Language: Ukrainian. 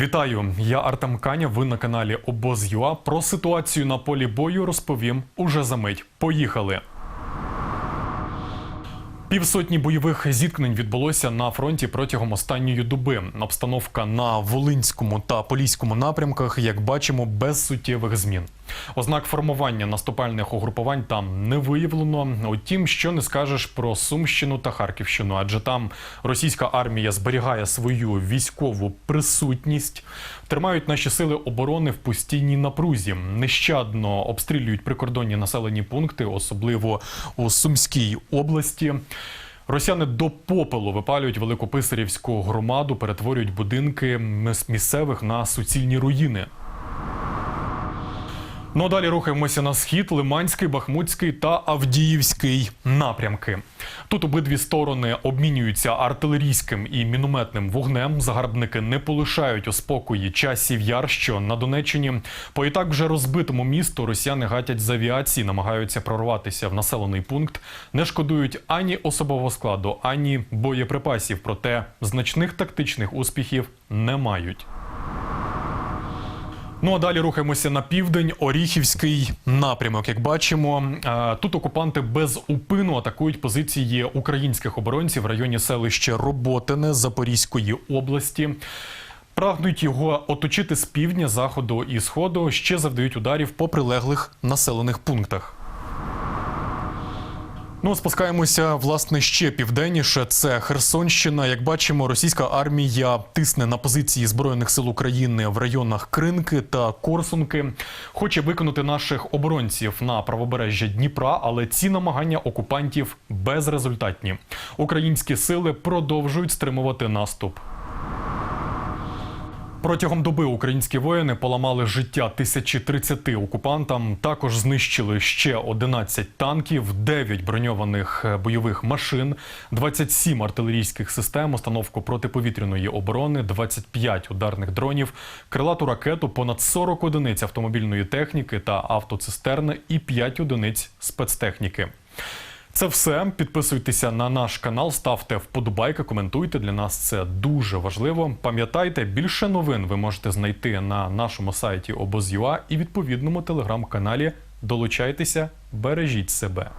Вітаю, я Артем Каня. Ви на каналі Обоз.ЮА. Про ситуацію на полі бою розповім уже за мить. Поїхали. Півсотні бойових зіткнень відбулося на фронті протягом останньої доби. Обстановка на Волинському та Поліському напрямках, як бачимо, без суттєвих змін. Ознак формування наступальних угрупувань там не виявлено. Утім, що не скажеш про Сумщину та Харківщину, адже там російська армія зберігає свою військову присутність. Тримають наші сили оборони в постійній напрузі. Нещадно обстрілюють прикордонні населені пункти, особливо у Сумській області. Росіяни до попелу випалюють великописарівську громаду, перетворюють будинки місцевих на суцільні руїни. Ну а далі рухаємося на схід, Лиманський, Бахмутський та Авдіївський напрямки. Тут обидві сторони обмінюються артилерійським і мінометним вогнем. Загарбники не полишають у спокої часів яр, що на Донеччині. По і так вже розбитому місту росіяни гатять з авіації, намагаються прорватися в населений пункт. Не шкодують ані особового складу, ані боєприпасів. Проте значних тактичних успіхів не мають. Ну а далі рухаємося на південь. Оріхівський напрямок. Як бачимо, е, тут окупанти без упину атакують позиції українських оборонців в районі селища Роботине Запорізької області. Прагнуть його оточити з півдня, заходу і сходу. Ще завдають ударів по прилеглих населених пунктах. Ну, спускаємося власне ще південніше. Це Херсонщина. Як бачимо, російська армія тисне на позиції збройних сил України в районах Кринки та Корсунки. Хоче виконати наших оборонців на правобережжя Дніпра, але ці намагання окупантів безрезультатні. Українські сили продовжують стримувати наступ. Протягом доби українські воїни поламали життя 1030 окупантам. Також знищили ще 11 танків, 9 броньованих е, бойових машин, 27 артилерійських систем, установку протиповітряної оборони, 25 ударних дронів, крилату ракету, понад 40 одиниць автомобільної техніки та автоцистерни і 5 одиниць спецтехніки. Це все. Підписуйтеся на наш канал, ставте вподобайки, коментуйте. Для нас це дуже важливо. Пам'ятайте, більше новин ви можете знайти на нашому сайті Обоз.ua і відповідному телеграм-каналі. Долучайтеся, бережіть себе.